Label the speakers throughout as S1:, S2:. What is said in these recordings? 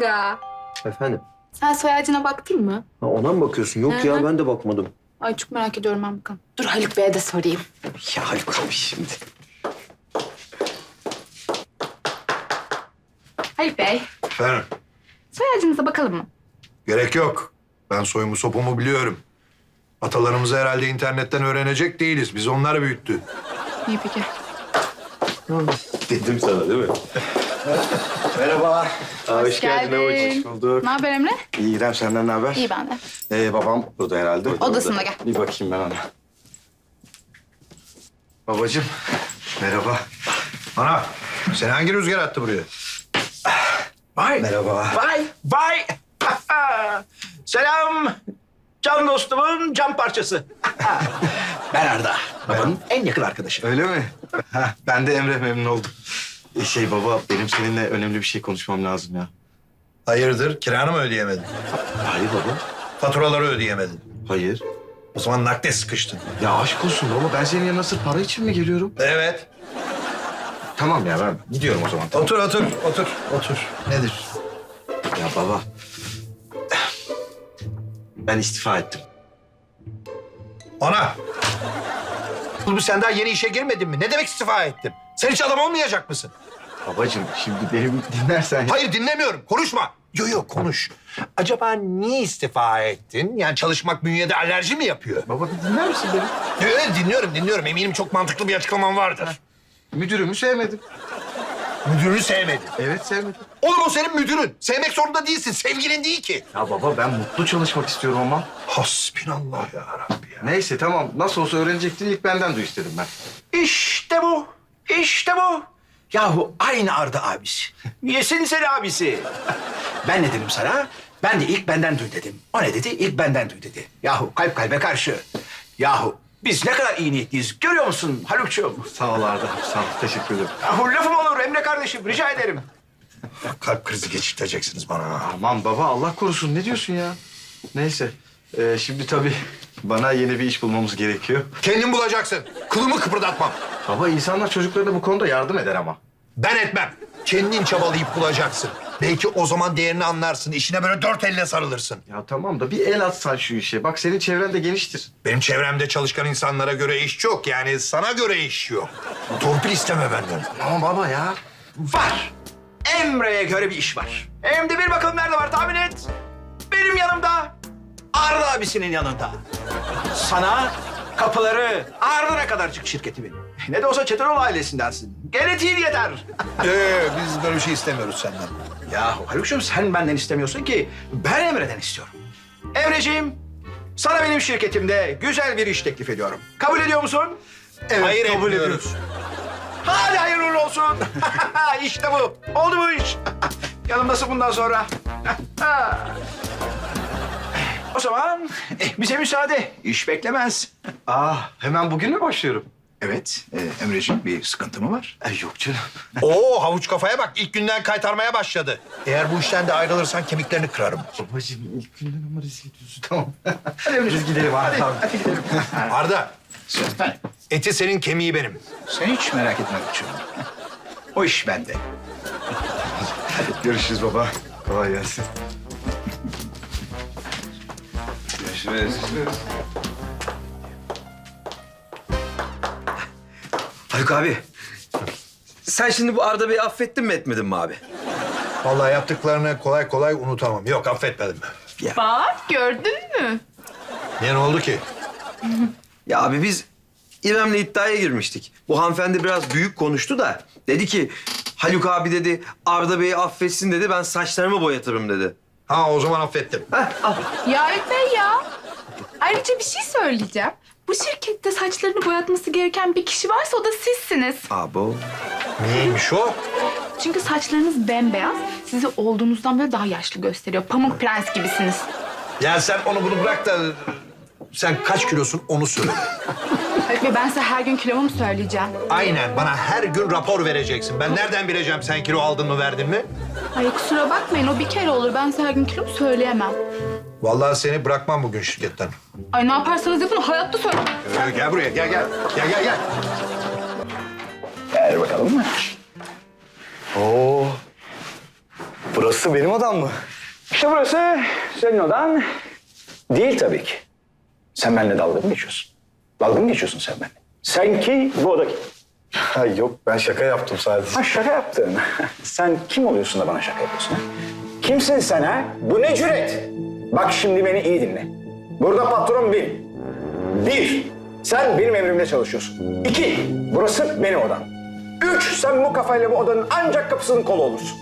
S1: Tolga.
S2: Efendim?
S1: Sen soy ağacına baktın mı?
S2: Ha, ona mı bakıyorsun? Yok
S1: Hı
S2: ya
S1: hı.
S2: ben de bakmadım.
S1: Ay çok merak ediyorum ben bakalım. Dur Haluk Bey'e de sorayım.
S2: Ya Haluk abi şimdi.
S1: Haluk Bey,
S3: Efendim,
S1: soy ağacınıza bakalım mı?
S3: gerek yok. Ben soyumu sopumu biliyorum. Atalarımızı herhalde internetten öğrenecek değiliz. Biz onlar büyüttü.
S1: İyi peki.
S2: Dedim sana değil mi?
S4: Merhaba.
S2: Aa,
S1: Hoş geldin.
S4: Hoş bulduk.
S1: Ne haber Emre?
S4: İyi İrem senden ne haber?
S1: İyi ben de.
S4: Ee, babam burada herhalde.
S1: Odasında gel.
S4: Bir bakayım ben ona. Babacığım. Merhaba.
S3: Ana, seni hangi rüzgar attı buraya?
S5: Vay.
S4: Merhaba.
S5: Vay. Vay. Selam. Can dostumun can parçası. ben Arda. Babanın en yakın arkadaşı.
S4: Öyle mi? Ben de Emre memnun oldum. Şey baba benim seninle önemli bir şey konuşmam lazım ya.
S3: Hayırdır, kiranı mı ödeyemedin?
S4: Hayır baba.
S3: Faturaları ödeyemedin.
S4: Hayır.
S3: O zaman nakde sıkıştın.
S4: Ya aşk olsun baba ben senin yanına sırf para için mi geliyorum?
S3: Evet.
S4: Tamam ya ben gidiyorum o zaman. Tamam.
S3: Otur, otur, otur, otur. Nedir?
S4: Ya baba. Ben istifa ettim.
S3: Ana! Bu sen daha yeni işe girmedin mi? Ne demek istifa ettim? Sen hiç adam olmayacak mısın?
S4: Babacığım şimdi beni dinlersen...
S3: Hayır dinlemiyorum. Konuşma. Yok yok konuş. Acaba niye istifa ettin? Yani çalışmak bünyede alerji mi yapıyor?
S4: Baba bir dinler misin beni?
S3: Evet dinliyorum dinliyorum. Eminim çok mantıklı bir açıklaman vardır.
S4: Müdürümü sevmedim.
S3: Müdürünü sevmedin.
S4: Evet sevmedim.
S3: Oğlum o senin müdürün. Sevmek zorunda değilsin. Sevgilin değil ki.
S4: Ya baba ben mutlu çalışmak istiyorum ama.
S3: Hasbinallah ya Rabbi ya.
S4: Neyse tamam nasıl olsa öğrenecektin ilk benden duy istedim ben.
S5: İşte bu. İşte bu. Yahu aynı Arda abisi. Yesin seni abisi. Ben ne dedim sana? Ben de ilk benden duy dedim. O ne dedi? İlk benden duy dedi. Yahu kalp kalbe karşı. Yahu biz ne kadar iyi niyetliyiz. Görüyor musun Haluk'cuğum?
S4: Sağ ol Arda. Sağ ol. Teşekkür ederim.
S5: Yahu lafım olur Emre kardeşim. Rica ederim.
S3: Kalp krizi geçirteceksiniz bana.
S4: Aman baba Allah korusun ne diyorsun ya? Neyse. ee, şimdi tabii bana yeni bir iş bulmamız gerekiyor.
S3: Kendin bulacaksın. Kılımı kıpırdatmam.
S4: Baba insanlar çocuklarına bu konuda yardım eder ama.
S3: Ben etmem. Kendin çabalayıp bulacaksın. Belki o zaman değerini anlarsın. İşine böyle dört elle sarılırsın.
S4: Ya tamam da bir el atsan şu işe. Bak senin çevren de geniştir.
S3: Benim çevremde çalışkan insanlara göre iş yok. Yani sana göre iş yok. Torpil isteme benden.
S4: Ama baba ya.
S5: Var. Emre'ye göre bir iş var. Hem de bir bakalım nerede var tahmin et. Benim yanımda. Arda abisinin yanında. Sana kapıları ardına kadarcık şirketimin. Ne de olsa Çetinoğlu ailesindensin. Genetiğin yeter.
S3: Ee, biz böyle bir şey istemiyoruz senden.
S5: Ya Haluk'cum sen benden istemiyorsun ki ben Emre'den istiyorum. Emreciğim sana benim şirketimde güzel bir iş teklif ediyorum. Kabul ediyor musun?
S4: Evet,
S3: Hayır
S4: kabul
S3: etmiyoruz.
S4: ediyoruz.
S5: Hadi hayırlı olsun. işte bu. Oldu bu iş. Yanımdasın bundan sonra. o zaman eh, bize müsaade. İş beklemez.
S4: Aa hemen bugün mü başlıyorum?
S5: Evet e, Emreciğim bir sıkıntı mı var?
S4: Ay yok canım.
S3: Oo havuç kafaya bak. İlk günden kaytarmaya başladı. Eğer bu işten de ayrılırsan kemiklerini kırarım.
S4: Babacığım ilk günden ama rezil ediyorsun tamam. Hadi biz gidelim hadi.
S5: Hadi gidelim.
S3: Arda,
S5: Efendim,
S3: eti senin kemiği benim.
S5: sen hiç merak etme Haluk'cum. O iş bende.
S4: Görüşürüz baba. Kolay gelsin. Görüşürüz.
S2: Haluk abi. Sen şimdi bu Arda Bey'i affettin mi etmedin mi abi?
S3: Vallahi yaptıklarını kolay kolay unutamam. Yok affetmedim.
S1: Bak gördün mü?
S3: Niye ne oldu ki?
S2: Ya abi biz İrem'le iddiaya girmiştik. Bu hanımefendi biraz büyük konuştu da dedi ki Haluk abi dedi Arda Bey'i affetsin dedi ben saçlarımı boyatırım dedi.
S3: Ha o zaman affettim.
S2: Heh, al.
S1: Ya Haluk Bey ya. Ayrıca bir şey söyleyeceğim. Bu şirkette saçlarını boyatması gereken bir kişi varsa o da sizsiniz.
S2: Abo.
S3: Neymiş o?
S1: Çünkü saçlarınız bembeyaz, sizi olduğunuzdan böyle daha yaşlı gösteriyor. Pamuk prens gibisiniz.
S3: Ya sen onu bunu bırak da sen kaç kilosun onu söyle.
S1: Bey ben size her gün kilomu mu söyleyeceğim?
S3: Aynen bana her gün rapor vereceksin. Ben nereden bileceğim sen kilo aldın mı verdin mi?
S1: Ay kusura bakmayın o bir kere olur. Ben size her gün kilomu söyleyemem.
S3: Vallahi seni bırakmam bugün şirketten.
S1: Ay ne yaparsanız yapın hayatta söyle.
S3: Gel, gel buraya gel gel. Gel gel gel.
S5: Gel bakalım.
S4: Oo. Burası benim odam mı?
S5: İşte burası senin odan değil tabii ki. Sen benimle dalga mı geçiyorsun? Dalga mı geçiyorsun sen benimle? Sen ki bu oda kim?
S4: Ha, yok ben şaka yaptım sadece.
S5: Ha şaka yaptın. sen kim oluyorsun da bana şaka yapıyorsun ha? Kimsin sen ha? Bu ne cüret? Bak şimdi beni iyi dinle. Burada patron benim. Bir, sen benim emrimde çalışıyorsun. İki, burası benim odam. Üç, sen bu kafayla bu odanın ancak kapısının kolu olursun.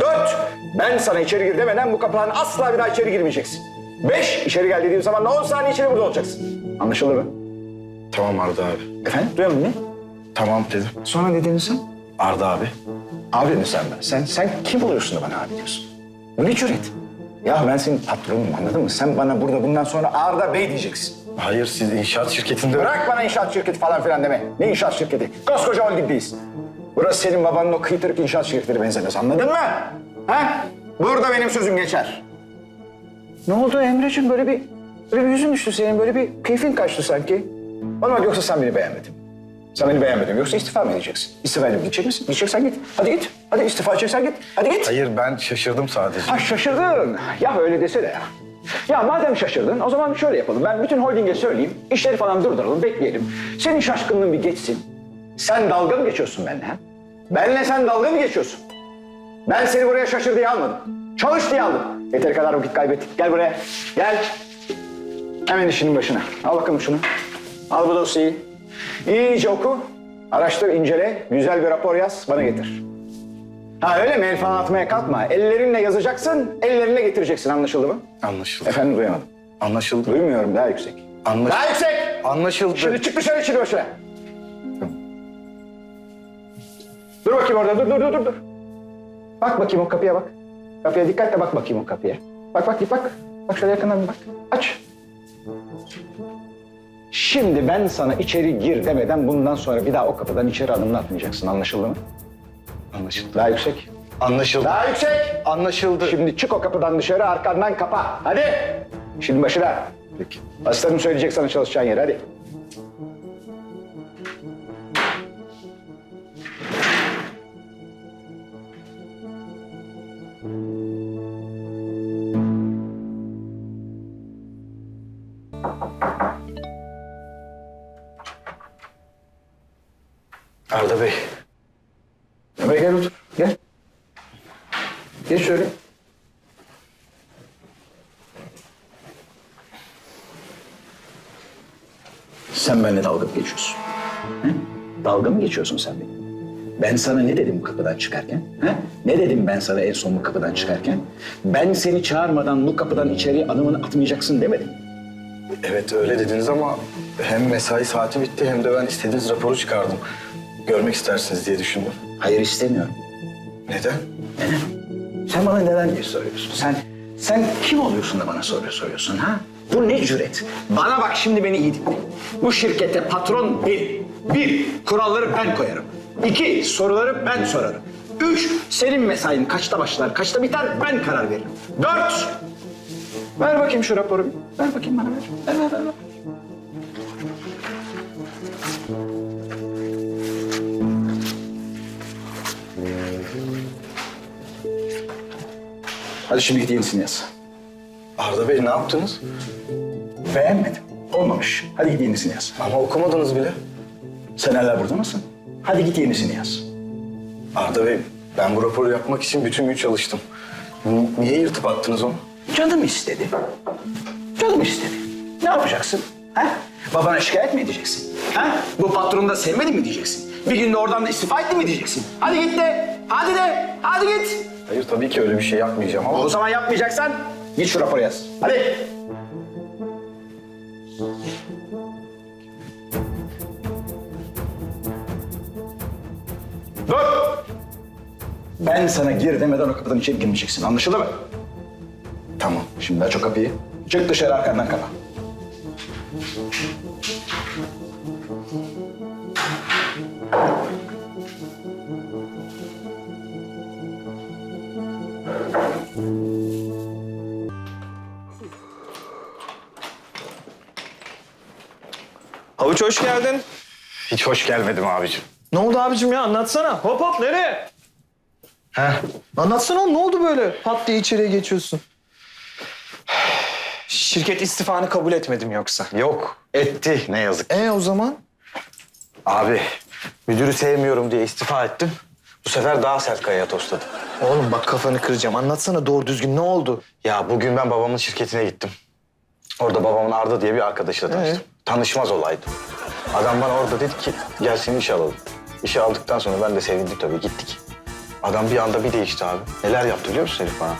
S5: Dört, ben sana içeri gir demeden bu kapıdan asla bir daha içeri girmeyeceksin. Beş, içeri gel dediğim zaman da on saniye içeri burada olacaksın. Anlaşıldı mı?
S4: Tamam Arda abi.
S5: Efendim, musun ne?
S4: Tamam dedim.
S5: Sonra ne dedin sen?
S4: Arda abi.
S5: Abi dedin sen bana. Sen, sen kim oluyorsun da bana abi diyorsun? Bu ne cüret? Ya ben senin patronum anladın mı? Sen bana burada bundan sonra Arda Bey diyeceksin.
S4: Hayır siz inşaat şirketinde...
S5: Bırak bana inşaat şirketi falan filan deme. Ne inşaat şirketi? Koskoca holdingdeyiz. Burası senin babanın o kıytırık inşaat şirketleri benzemez anladın mı? Ha? Burada benim sözüm geçer. Ne oldu Emre'ciğim böyle bir, böyle bir yüzün düştü senin böyle bir keyfin kaçtı sanki. Bana bak yoksa sen beni beğenmedin. Sen beni beğenmedin yoksa istifa mı edeceksin? İstifa edip gidecek misin? Gideceksen git. Hadi git. Hadi istifa edeceksen git. Hadi git.
S4: Hayır ben şaşırdım sadece.
S5: Ha şaşırdın. Ya öyle desene ya. Ya madem şaşırdın o zaman şöyle yapalım. Ben bütün holdinge söyleyeyim. işleri falan durduralım, bekleyelim. Senin şaşkınlığın bir geçsin. Sen dalga mı geçiyorsun benimle? ha? Benle sen dalga mı geçiyorsun? Ben seni buraya şaşır diye almadım. Çalış diye aldım. Yeteri kadar vakit kaybettik. Gel buraya. Gel. Hemen işinin başına. Al bakalım şunu. Al bu dosyayı. İyice oku. Araştır, incele. Güzel bir rapor yaz. Bana getir. Ha öyle mi? El falan atmaya kalkma. Ellerinle yazacaksın, ellerinle getireceksin. Anlaşıldı mı?
S4: Anlaşıldı.
S5: Efendim duyamadım.
S4: Anlaşıldı.
S5: Duymuyorum. Daha yüksek.
S4: Anlaşıldı.
S5: Daha yüksek!
S4: Anlaşıldı.
S5: Şimdi çık dışarı içeri başına. Dur bakayım orada. Dur, dur, dur, dur, dur. Bak bakayım o kapıya bak. Kapıya dikkatle bak bakayım o kapıya. Bak bak bak. Bak şöyle yakından bir bak. Aç. Şimdi ben sana içeri gir demeden bundan sonra bir daha o kapıdan içeri adımını atmayacaksın. Anlaşıldı mı?
S4: Anlaşıldı.
S5: Daha yüksek.
S4: Anlaşıldı.
S5: Daha yüksek.
S4: Anlaşıldı.
S5: Şimdi çık o kapıdan dışarı arkandan kapa. Hadi. Şimdi başına.
S4: Peki.
S5: Asistanım söyleyecek sana çalışacağın yer hadi.
S4: Arda Bey.
S5: Emre gel otur. Gel. Geç şöyle. Sen benimle dalga mı geçiyorsun? He? Dalga mı geçiyorsun sen benimle? Ben sana ne dedim kapıdan çıkarken? He? Ne dedim ben sana en son bu kapıdan çıkarken? Ben seni çağırmadan bu kapıdan içeri adımını atmayacaksın demedim.
S4: Evet öyle dediniz ama hem mesai saati bitti hem de ben istediğiniz raporu çıkardım. Görmek istersiniz diye düşündüm.
S5: Hayır istemiyorum.
S4: Neden?
S5: Sen bana neden diye soruyorsun? Sen sen kim oluyorsun da bana soruyor soruyorsun ha? Bu ne cüret? Bana bak şimdi beni iyi dinle. Bu şirkette patron benim. Bir, kuralları ben koyarım. İki, soruları ben sorarım. Üç, senin mesain kaçta başlar, kaçta biter ben karar veririm. Dört, ver bakayım şu raporu. Ver bakayım bana ver. Ver, ver, ver. Hadi şimdi git yenisini yaz.
S4: Arda Bey ne yaptınız?
S5: Beğenmedim. Olmamış. Hadi git yenisini yaz.
S4: Ama okumadınız bile.
S5: Sen hala burada mısın? Hadi git yenisini yaz.
S4: Arda Bey ben bu raporu yapmak için bütün gün çalıştım. N- Niye yırtıp attınız onu?
S5: Canım istedi. Canım istedi. Ne yapacaksın? Ha? Babana şikayet mi edeceksin? Ha? Bu patronu da sevmedin mi diyeceksin? Bir günde oradan da istifa ettin mi diyeceksin? Hadi git de. Hadi de. Hadi git.
S4: Hayır tabii ki öyle bir şey yapmayacağım ama...
S5: O zaman yapmayacaksan git şu raporu yaz. Hadi. Dur. Ben sana gir demeden o kapıdan içeri girmeyeceksin. Anlaşıldı mı? Tamam. Şimdi aç o kapıyı. Çık dışarı arkandan kapa.
S6: Havuç hoş geldin.
S4: Hiç hoş gelmedim abicim.
S6: Ne oldu abicim ya anlatsana. Hop hop nereye?
S4: Heh,
S7: Anlatsana oğlum ne oldu böyle? Pat diye içeriye geçiyorsun.
S6: Şirket istifanı kabul etmedim yoksa.
S4: Yok etti ne yazık.
S7: E o zaman?
S4: Abi müdürü sevmiyorum diye istifa ettim. Bu sefer daha sert kayaya tosladım.
S7: Oğlum bak kafanı kıracağım. Anlatsana doğru düzgün ne oldu?
S4: Ya bugün ben babamın şirketine gittim. Orada babamın Arda diye bir arkadaşıyla tanıştım. Tanışmaz olaydı. Adam bana orada dedi ki gel seni işe alalım. İşe aldıktan sonra ben de sevindim tabii gittik. Adam bir anda bir değişti abi. Neler yaptı biliyor musun herif bana?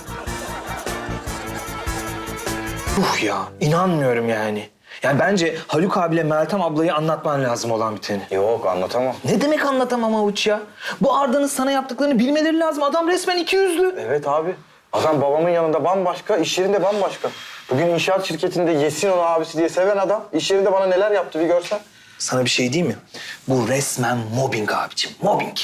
S7: Uh ya inanmıyorum yani. Yani bence Haluk abiyle Meltem ablayı anlatman lazım olan biteni.
S4: Yok anlatamam.
S7: Ne demek anlatamam avuç ya? Bu Arda'nın sana yaptıklarını bilmeleri lazım. Adam resmen iki yüzlü.
S4: Evet abi. Adam babamın yanında bambaşka, iş yerinde bambaşka. Bugün inşaat şirketinde yesin onu abisi diye seven adam. iş yerinde bana neler yaptı bir görsen.
S7: Sana bir şey diyeyim mi? Bu resmen mobbing abicim. Mobbing.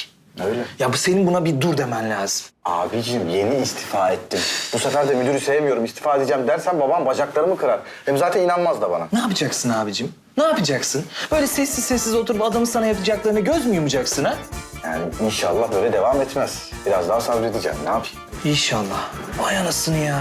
S4: Öyle.
S7: Ya bu senin buna bir dur demen lazım.
S4: Abicim yeni istifa ettim. Bu sefer de müdürü sevmiyorum, istifa edeceğim dersen babam bacaklarımı kırar. Hem zaten inanmaz da bana.
S7: Ne yapacaksın abicim? Ne yapacaksın? Böyle sessiz sessiz oturup adamın sana yapacaklarını göz mü yumacaksın ha?
S4: Yani inşallah böyle devam etmez. Biraz daha sabredeceğim, ne yapayım?
S7: İnşallah. Vay anasını ya.